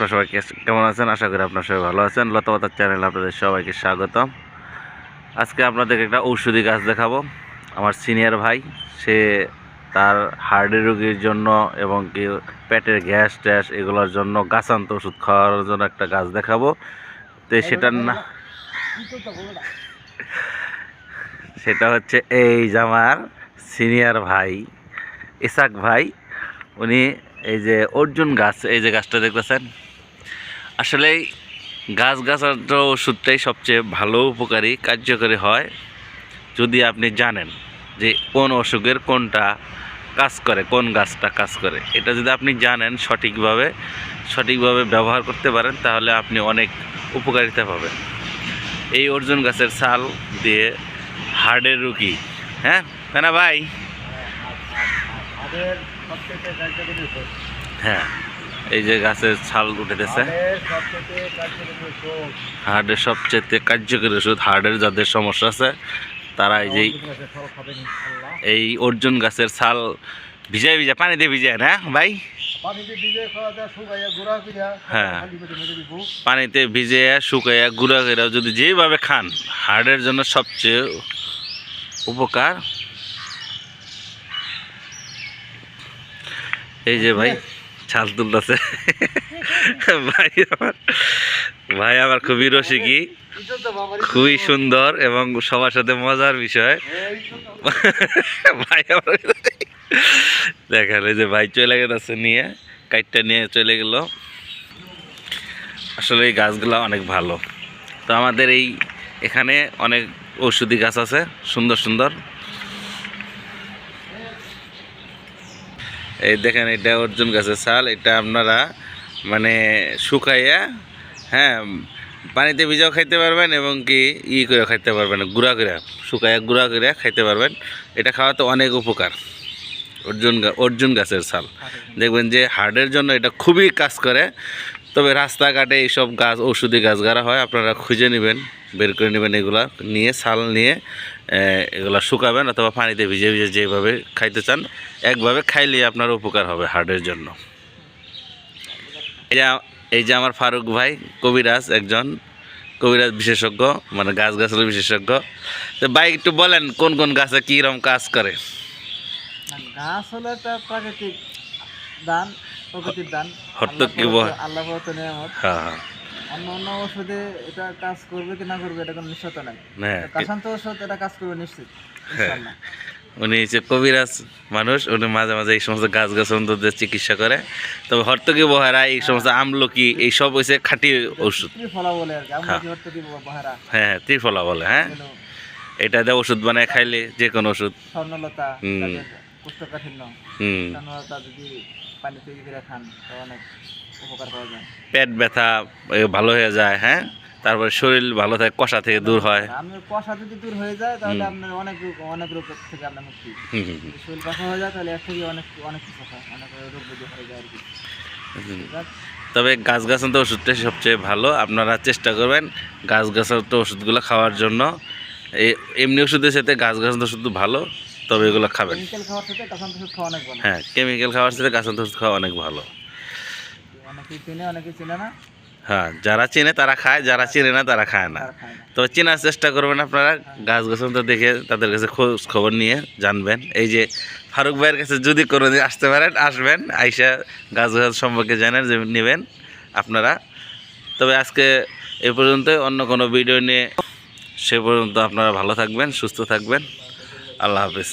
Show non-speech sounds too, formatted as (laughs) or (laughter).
আপনারা সবাইকে কেমন আছেন? আশা করি আপনার সবাই ভালো আছেন। লতাপাতার চ্যানেল আপনাদের সবাইকে স্বাগতম। আজকে আপনাদেরকে একটা ঔষধি গাছ দেখাবো। আমার সিনিয়র ভাই সে তার হার্টের রোগীর জন্য এবং কি পেটের গ্যাস ট্যাস এগুলোর জন্য গাছান্ত ওষুধ খাওয়ার জন্য একটা গাছ দেখাবো। তো সেটার না (laughs) সেটা হচ্ছে এই যে আমার সিনিয়র ভাই ইসাক ভাই। উনি এই যে অর্জুন গাছ এই যে গাছটা দেখতেছেন? আসলে গাছ গাছার ওষুধটাই সবচেয়ে ভালো উপকারী কার্যকরী হয় যদি আপনি জানেন যে কোন অসুখের কোনটা কাজ করে কোন গাছটা কাজ করে। এটা যদি আপনি জানেন সঠিকভাবে সঠিকভাবে ব্যবহার করতে পারেন তাহলে আপনি অনেক উপকারিতা পাবেন। এই অর্জুন গাছের ছাল দিয়ে হার্টের রুগী হ্যাঁ? না ভাই। হ্যাঁ। এই যে গাছের ছাল উঠেতেছে। হার্টের সবচেয়ে কার্যকরী ওষুধ হার্টের যাদের সমস্যা আছে, তারা এই যে। এই অর্জুন গাছের ছাল ভিজায় ভিজায়, পানি দিয়ে ভিজায় না ভাই পানিতে হ্যাঁ। পানিতে ভিজে শুকাইয়া গুঁড়া করে যদি যেভাবে খান হার্টের জন্য সবচেয়ে উপকার এই যে ভাই ছাল তুলতেছে। ভাই আমার ভাই আমার খুবই রসিকী, খুবই সুন্দর এবং সবার সাথে মজার বিষয়। ভাই আমার এই যে ভাই চলে গেছে নিয়ে, কাইটটা নিয়ে চলে গেল। আসলে এই গাছগুলো অনেক ভালো। তো আমাদের এই এখানে অনেক ঔষধি গাছ আছে, সুন্দর সুন্দর। এই দেখেন এটা অর্জুন গাছের ছাল এটা আপনারা মানে শুকাইয়া হ্যাঁ পানিতে ভিজাও খাইতে পারবেন এবং কি ই করে খাইতে পারবেন গুঁড়া করে শুকাইয়া গুঁড়া করে খাইতে পারবেন। এটা খাওয়াতে অনেক উপকার অর্জুন অর্জুন গাছের ছাল। দেখবেন যে হার্টের জন্য এটা খুবই কাজ করে। তবে রাস্তাঘাটে এইসব গাছ, ঔষধি গাছ গাড়া হয়, আপনারা খুঁজে নেবেন, বের করে নেবেন এগুলা নিয়ে, ছাল নিয়ে এগুলা শুকাবেন অথবা পানিতে ভিজে ভিজে যেভাবে খাইতে চান, একভাবে খাইলে আপনার উপকার হবে হার্টের জন্য। এই যে এই যে আমার ফারুক ভাই, কবিরাজ একজন, কবিরাজ বিশেষজ্ঞ মানে গাছ গাছের বিশেষজ্ঞ। তো ভাই, একটু বলেন, কোন কোন গাছে কীরকম কাজ করে? গাছ হলো একটা প্রাকৃতিক দান। প্রকৃতির দান আল্লাহ নিয়ামত। হ্যাঁ হ্যাঁ। অন্য অন্য ওষুধে এটা কাজ করবে কি না করবে এটা কোনো নিশ্চয়তা নাই। হ্যাঁ কাশান্ত ওষুধ এটা কাজ করবে নিশ্চিত ইনশাআল্লাহ। উনি কবিরাজ মানুষ উনি মাঝে মাঝে এই সমস্ত গাছ গাছদের চিকিৎসা করে। তবে হর্তকি বহারা এই সমস্ত আমলকি এই সব হচ্ছে খাঁটি ওষুধ হ্যাঁ। হ্যাঁ হ্যাঁ ত্রিফলা বলে হ্যাঁ। এটা দিয়ে ওষুধ বানায় খাইলে যে কোনো ওষুধ। স্বর্ণলতা হুম। হুম। স্বর্ণলতা যদি করে খান তো অনেক উপকার পাওয়া যায়। পেট ব্যথা ভালো হয়ে যায় হ্যাঁ? তারপরে শরীর ভালো থাকে কষা থেকে দূর হয়। আপনার কষা যদি দূর হয়ে যায় তাহলে আপনার অনেক রোগ অনেক রোগ থেকে আপনার মুক্তি। হুম, হুম, যদি শরীর কষা হয়ে যায় তাহলে এর থেকে অনেক অনেক কিছু হয় অনেক রোগ ব্যাধি হয়ে যায় আর কি। হুম। ঠিক আছে? তবে গাছ গাছান্ত ওষুধটা সবচেয়ে ভালো আপনারা চেষ্টা করবেন গাছ গাছান্ত ওষুধগুলো খাওয়ার জন্য। এমনি ওষুধের সাথে গাছ গাছান্ত ওষুধ ভালো। তবে এগুলো খাবেন। হ্যাঁ কেমিক্যাল খাওয়ার সাথে গাছান্ত ওষুধ খাওয়া অনেক ভালো। না। হ্যাঁ যারা চেনে তারা খায় যারা চেনে না তারা খায় না। তবে চেনার চেষ্টা করবেন আপনারা গাছ তো দেখে তাদের কাছে খোঁজ খবর নিয়ে জানবেন। এই যে ফারুক ভাইয়ের কাছে যদি কোনোদিন আসতে পারেন আসবেন আইসা গাছ গাছ সম্পর্কে জানেন যে নেবেন আপনারা। তবে আজকে এ পর্যন্ত অন্য কোনো ভিডিও নিয়ে সে পর্যন্ত আপনারা ভালো থাকবেন সুস্থ থাকবেন। আল্লাহ হাফিজ।